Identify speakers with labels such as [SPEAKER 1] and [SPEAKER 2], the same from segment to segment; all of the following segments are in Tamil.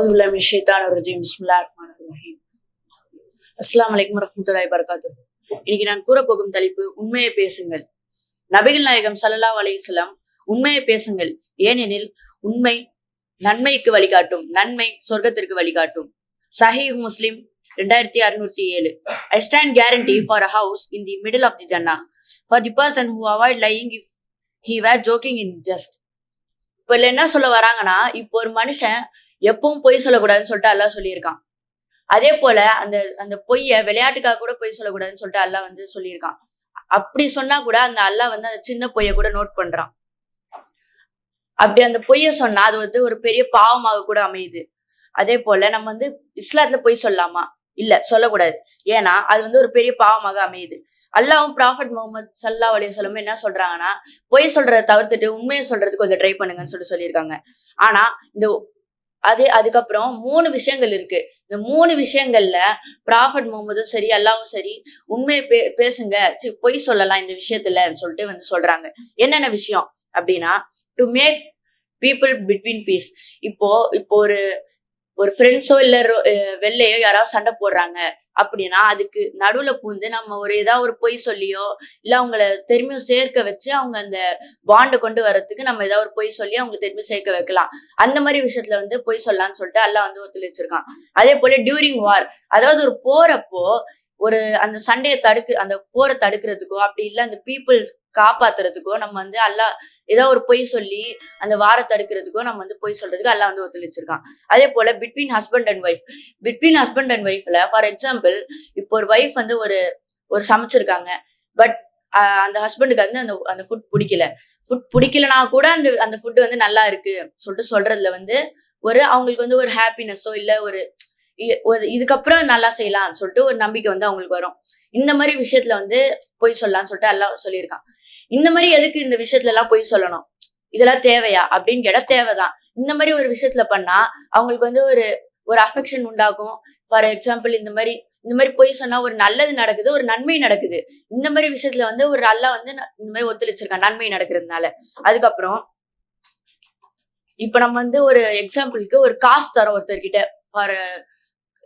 [SPEAKER 1] அவுதுல்லா ஷேத்தான் ரஜீம். பிஸ்மில்லா ரஹ்மான் ரஹீம். அஸ்லாம் அலைக்கும் ரஹமத்துல்லாய் பரகாத்து இன்னைக்கு நான் கூறப்போகும் தலைப்பு உண்மையை பேசுங்கள். நபிகள் நாயகம் சல்லா அலையுஸ்லாம் உண்மையை பேசுங்கள். ஏனெனில் உண்மை நன்மைக்கு வழிகாட்டும். நன்மை சொர்க்கத்திற்கு வழிகாட்டும். சஹீஹ் முஸ்லிம் ரெண்டாயிரத்தி அறுநூத்தி ஏழு. I stand guarantee for a house in the middle of the Jannah for the person who avoid lying if he were joking in jest இப்போ இதுல என்ன சொல்ல வராங்கன்னா இப்போ ஒரு மனுஷன் எப்பவும் பொய் சொல்லக்கூடாதுன்னு சொல்லிட்டு அல்லாஹ் சொல்லியிருக்கான். அதே போல அந்த அந்த பொய்ய விளையாட்டுக்காக கூட பொய் சொல்லக்கூடாதுன்னு சொல்லிட்டு அல்லாஹ் வந்து சொல்லியிருக்கான். அப்படி சொன்னா கூட அந்த அல்லாஹ் வந்து அந்த சின்ன பொய்ய கூட நோட் பண்றான். அப்படி அந்த பொய்ய சொன்னா அது வந்து ஒரு பெரிய பாவமாக கூட அமையுது. அதே போல நம்ம வந்து இஸ்லாத்துல பொய் சொல்லலாமா இல்ல சொல்லக்கூடாது. ஏன்னா அது வந்து ஒரு பெரிய பாவமாக அமையுது. அல்லாவும் ப்ராஃபட் முகமது சல்லா அலையம் என்ன சொல்றாங்கன்னா பொய் சொல்றதை தவிர்த்துட்டு உண்மையை சொல்றதுக்கு கொஞ்சம் ட்ரை பண்ணுங்கன்னு சொல்லிட்டு சொல்லியிருக்காங்க. ஆனா இந்த அது அதுக்கப்புறம் மூணு விஷயங்கள் இருக்கு. இந்த மூணு விஷயங்கள்ல ப்ராஃபட் முகமதும் சரி எல்லாவும் சரி உண்மையை பே பேசுங்க. சி பொய் சொல்லலாம் இந்த விஷயத்துல சொல்லிட்டு வந்து சொல்றாங்க. என்னென்ன விஷயம் அப்படின்னா to make people between peace இப்போ இப்போ ஒரு ஒரு ஃப்ரெண்ட்ஸோ இல்ல ரொ- வெளிலையோ யாராவது சண்டை போடுறாங்க அப்படின்னா அதுக்கு நடுவுல பூந்து நம்ம ஒரு ஏதாவது ஒரு பொய் சொல்லியோ இல்ல அவங்கள திரும்பியும் சேர்க்க வச்சு அவங்க அந்த பாண்டை கொண்டு வரதுக்கு நம்ம ஏதாவது ஒரு பொய் சொல்லி அவங்க திரும்பி சேர்க்க வைக்கலாம். அந்த மாதிரி விஷயத்துல வந்து பொய் சொல்லலாம்னு சொல்லிட்டு எல்லாம் வந்து ஒத்துழைச்சிருக்கான். அதே போல டியூரிங் வார் அதாவது ஒரு போறப்போ ஒரு அந்த சண்டையை தடுக்க அந்த போரை தடுக்கிறதுக்கோ அப்படி இல்லை அந்த பீப்புள்ஸ் காப்பாத்துறதுக்கோ நம்ம வந்து எல்லாம் ஏதோ ஒரு பொய் சொல்லி அந்த வாரை தடுக்கிறதுக்கோ நம்ம வந்து பொய் சொல்றதுக்கு எல்லாம் வந்து ஒத்துழைச்சிருக்கான். அதே போல between husband and wife between husband and ஒய்ஃப்ல for example இப்போ ஒரு ஒய்ஃப் வந்து ஒரு ஒரு சமைச்சிருக்காங்க. பட் அந்த ஹஸ்பண்டுக்கு வந்து அந்த அந்த ஃபுட் பிடிக்கல. ஃபுட் பிடிக்கலனா கூட அந்த அந்த ஃபுட் வந்து நல்லா இருக்கு. சொல்லிட்டு சொல்றதுல வந்து ஒரு அவங்களுக்கு வந்து ஒரு ஹாப்பினஸோ இல்லை ஒரு ஒரு இதுக்கப்புறம் நல்லா செய்யலாம்னு சொல்லிட்டு ஒரு நம்பிக்கை வந்து அவங்களுக்கு வரும். இந்த மாதிரி விஷயத்துல வந்து பொய் சொல்லலாம்னு சொல்லிட்டு எல்லாம் சொல்லியிருக்கான். இந்த மாதிரி எதுக்கு இந்த விஷயத்துல எல்லாம் பொய் சொல்லணும்? இதெல்லாம் தேவையா? அப்படின்னு கேட்டா தேவைதான். இந்த மாதிரி ஒரு விஷயத்துல பண்ணா அவங்களுக்கு வந்து ஒரு ஒரு அஃபெக்ஷன் உண்டாகும். ஃபார் எக்ஸாம்பிள் இந்த மாதிரி இந்த மாதிரி பொய் சொன்னா ஒரு நல்லது நடக்குது ஒரு நன்மை நடக்குது. இந்த மாதிரி விஷயத்துல வந்து ஒரு நல்லா வந்து ந- இந்த மாதிரி ஒத்துழைச்சிருக்கான் நன்மை நடக்கிறதுனால. அதுக்கப்புறம் இப்ப நம்ம வந்து ஒரு எக்ஸாம்பிளுக்கு ஒரு காசு தரோம் ஒருத்தர்கிட்ட. ஃபார்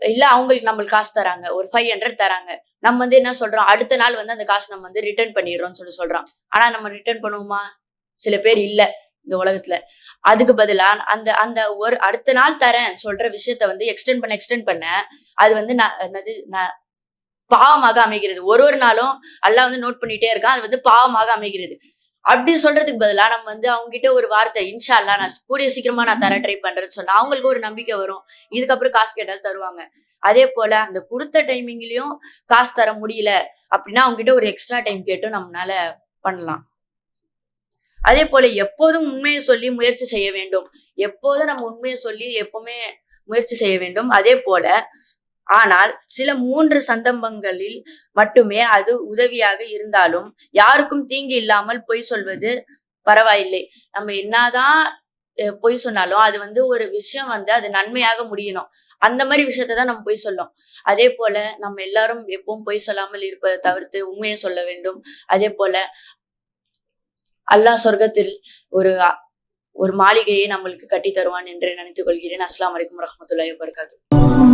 [SPEAKER 1] இல்ல அவங்களுக்கு நம்மளுக்கு காசு தராங்க. ஒரு ஃபைவ் ஹண்ட்ரட் தராங்க. நம்ம வந்து என்ன சொல்றோம்? அடுத்த நாள் வந்து அந்த காசு நம்ம வந்து ரிட்டர்ன் பண்ணிடுறோம்னு சொல்லி சொல்றோம். ஆனா நம்ம ரிட்டர்ன் பண்ணுவோமா? சில பேர் இல்ல இந்த உலகத்துல. அதுக்கு பதிலா அந்த அந்த ஒரு அடுத்த நாள் தரேன் சொல்ற விஷயத்த வந்து எக்ஸ்டெண்ட் பண்ண எக்ஸ்டெண்ட் பண்ண அது வந்து நான் என்னது நான் பாவமாக அமைகிறது. ஒரு ஒரு நாளும் எல்லாம் வந்து நோட் பண்ணிட்டே இருக்கான். அது வந்து பாவமாக அமைகிறது. அப்படி சொல்றதுக்கு பதிலா நம்ம வந்து அவங்க கிட்ட ஒரு வார்த்தை இன்ஷா நான் கூடிய சீக்கிரமா நான் தர ட்ரை பண்றேன்னு சொன்னா அவங்களுக்கு ஒரு நம்பிக்கை வரும். இதுக்கப்புறம் காசு கேட்டால் தருவாங்க. அதே போல அந்த கொடுத்த டைமிங்லயும் காசு தர முடியல அப்படின்னா அவங்க கிட்ட ஒரு எக்ஸ்ட்ரா டைம் கேட்டும் நம்மளால பண்ணலாம். அதே போல எப்போதும் உண்மையை சொல்லி முயற்சி செய்ய வேண்டும். எப்போதும் நம்ம உண்மையை சொல்லி எப்பவுமே முயற்சி செய்ய வேண்டும். அதே போல ஆனால் சில மூன்று சந்தர்ப்பங்களில் மட்டுமே அது உதவியாக இருந்தாலும் யாருக்கும் தீங்கு இல்லாமல் பொய் சொல்வது பரவாயில்லை. நம்ம என்னதான் பொய் சொன்னாலும் அது வந்து ஒரு விஷயம் வந்து அது நன்மையாக முடியணும். அந்த மாதிரி விஷயத்த தான் நம்ம பொய் சொல்லும். அதே போல நம்ம எல்லாரும் எப்பவும் பொய் சொல்லாமல் இருப்பதை தவிர்த்து உண்மையை சொல்ல வேண்டும். அதே போல அல்லாஹ் சொர்க்கத்தில் ஒரு ஒரு மாளிகையை நம்மளுக்கு கட்டி தருவான் என்று நினைத்துக் கொள்கிறேன். அஸ்லாம் வலைக்கம் வரமத்துல்லாஹி வர்காத்து